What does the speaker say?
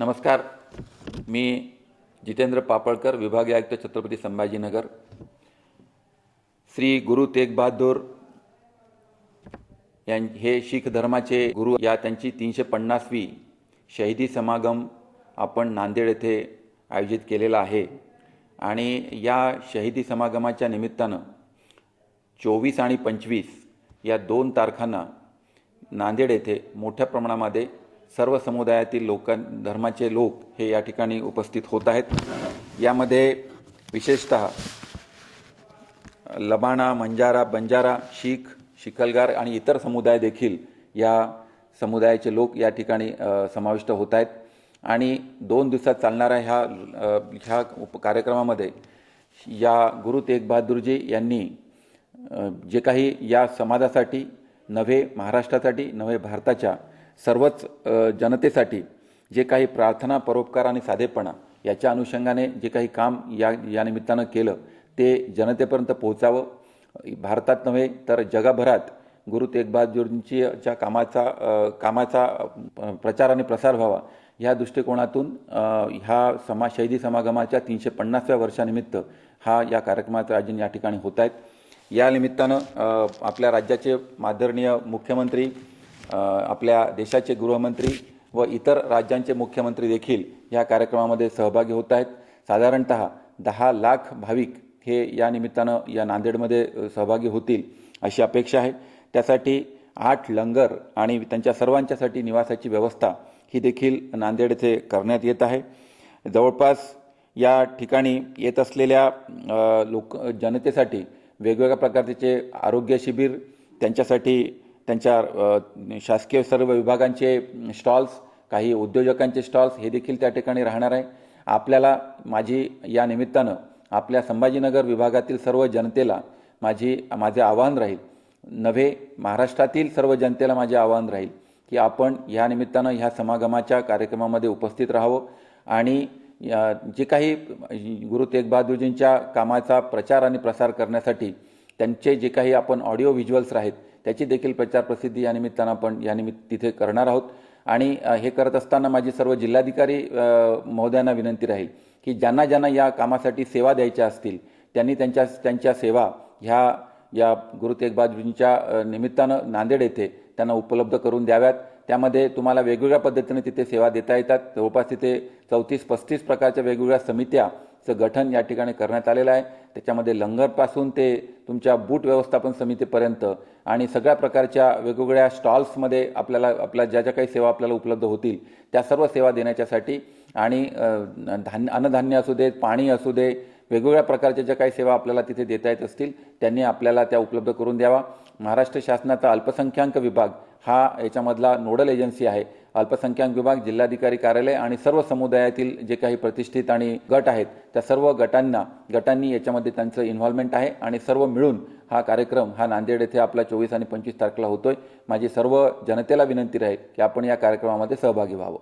नमस्कार. मी जितेंद्र पापळकर विभागीय आयुक्त छत्रपती संभाजीनगर. श्री गुरु तेग बहादूर यां हे शीख धर्माचे गुरु या त्यांची तीनशे पन्नासवी शहीदी समागम आपण नांदेड येथे आयोजित केलेला आहे. आणि या शहीदी समागमाच्या निमित्तानं चोवीस आणि पंचवीस या दोन तारखांना नांदेड येथे मोठ्या प्रमाणामध्ये सर्व समुदायातील लोकां धर्माचे लोक हे या ठिकाणी उपस्थित होत आहेत. यामध्ये विशेषतः लबाणा मंजारा बंजारा शीख शिकलगार आणि इतर समुदाय देखील या समुदायाचे लोक या ठिकाणी समाविष्ट होत आहेत. आणि दोन दिवसात चालणाऱ्या ह्या ह्या उप कार्यक्रमामध्ये या गुरु तेग बहादूरजी यांनी जे काही या समाजासाठी नव्हे महाराष्ट्रासाठी नव्हे भारताच्या सर्वच जनतेसाठी जे काही प्रार्थना परोपकार आणि साधेपणा याच्या अनुषंगाने जे काही काम या या निमित्तानं केलं ते जनतेपर्यंत पोहोचावं. भारतात नव्हे तर जगभरात गुरु तेग बहादूरचीच्या कामाचा कामाचा प्रचार आणि प्रसार व्हावा ह्या दृष्टिकोनातून ह्या समा शहीदी समागमाच्या तीनशे पन्नासव्या वर्षानिमित्त हा या कार्यक्रमाचं आयोजन या ठिकाणी होत आहेत या निमित्तानं आपल्या राज्याचे आदरणीय मुख्यमंत्री आपल्या देशाचे गृहमंत्री व इतर राज्यांचे मुख्यमंत्री देखील या कार्यक्रमामध्ये सहभागी होत आहेत. साधारणत दहा लाख भाविक हे या निमित्तानं या नांदेडमध्ये सहभागी होतील अशी अपेक्षा आहे. त्यासाठी आठ लंगर आणि त्यांच्या सर्वांच्यासाठी निवासाची व्यवस्था ही देखील नांदेडचे करण्यात येत आहे. जवळपास या ठिकाणी येत असलेल्या लोक जनतेसाठी वेगवेगळ्या प्रकारचे आरोग्य शिबिर त्यांच्यासाठी त्यांच्या शासकीय सर्व विभागांचे स्टॉल्स काही उद्योजकांचे स्टॉल्स हे देखील त्या ठिकाणी राहणार आहे. आपल्याला माझी या निमित्तानं आपल्या संभाजीनगर विभागातील सर्व जनतेला माझी माझे आवाहन राहील. नव्हे महाराष्ट्रातील सर्व जनतेला माझे आवाहन राहील की आपण ह्या निमित्तानं ह्या समागमाच्या कार्यक्रमामध्ये उपस्थित राहावं आणि या- जे काही गुरु तेग बहादूरजींच्या कामाचा प्रचार आणि प्रसार करण्यासाठी त्यांचे जे काही आपण ऑडिओ व्हिज्युअल्स आहेत त्याची देखील प्रचार प्रसिद्धी या निमित्तानं आपण या निमित्त तिथे करणार आहोत. आणि हे करत असताना माझी सर्व जिल्हाधिकारी महोदयांना विनंती राहील की ज्यांना ज्यांना या कामासाठी सेवा द्यायच्या असतील त्यांनी त्यांच्या त्यांच्या सेवा ह्या या गुरु तेग बहादूरजींच्या निमित्तानं नांदेड येथे त्यांना उपलब्ध करून द्याव्यात. त्यामध्ये तुम्हाला वेगवेगळ्या पद्धतीने तिथे सेवा देता येतात. जवळपास तिथे चौतीस पस्तीस प्रकारच्या वेगवेगळ्या समित्या चं गठन या ठिकाणी करण्यात आलेलं आहे. त्याच्यामध्ये लंगरपासून ते तुमच्या बूट व्यवस्थापन समितीपर्यंत आणि सगळ्या प्रकारच्या वेगवेगळ्या स्टॉल्समध्ये आपल्याला आपल्या ज्या ज्या काही सेवा आपल्याला उपलब्ध होतील त्या सर्व सेवा देण्याच्यासाठी आणि धान्य अन्नधान्य असू देत पाणी असू दे वेगवेगळ्या प्रकारच्या ज्या काही सेवा आपल्याला तिथे देता येत असतील त्यांनी आपल्याला त्या उपलब्ध करून द्यावा. महाराष्ट्र शासनाचा अल्पसंख्याक विभाग हा याच्यामधला नोडल एजन्सी आहे. अल्पसंख्याक विभाग जिल्हाधिकारी कार्यालय आणि सर्व समुदायातील जे काही प्रतिष्ठित आणि गट आहेत त्या सर्व गटांना गटांनी याच्यामध्ये त्यांचं इन्व्हॉल्वमेंट आहे आणि सर्व मिळून हा कार्यक्रम हा नांदेड येथे आपला चोवीस आणि पंचवीस तारखेला होतोय. माझी सर्व जनतेला विनंती राहील की आपण या कार्यक्रमामध्ये सहभागी व्हावं.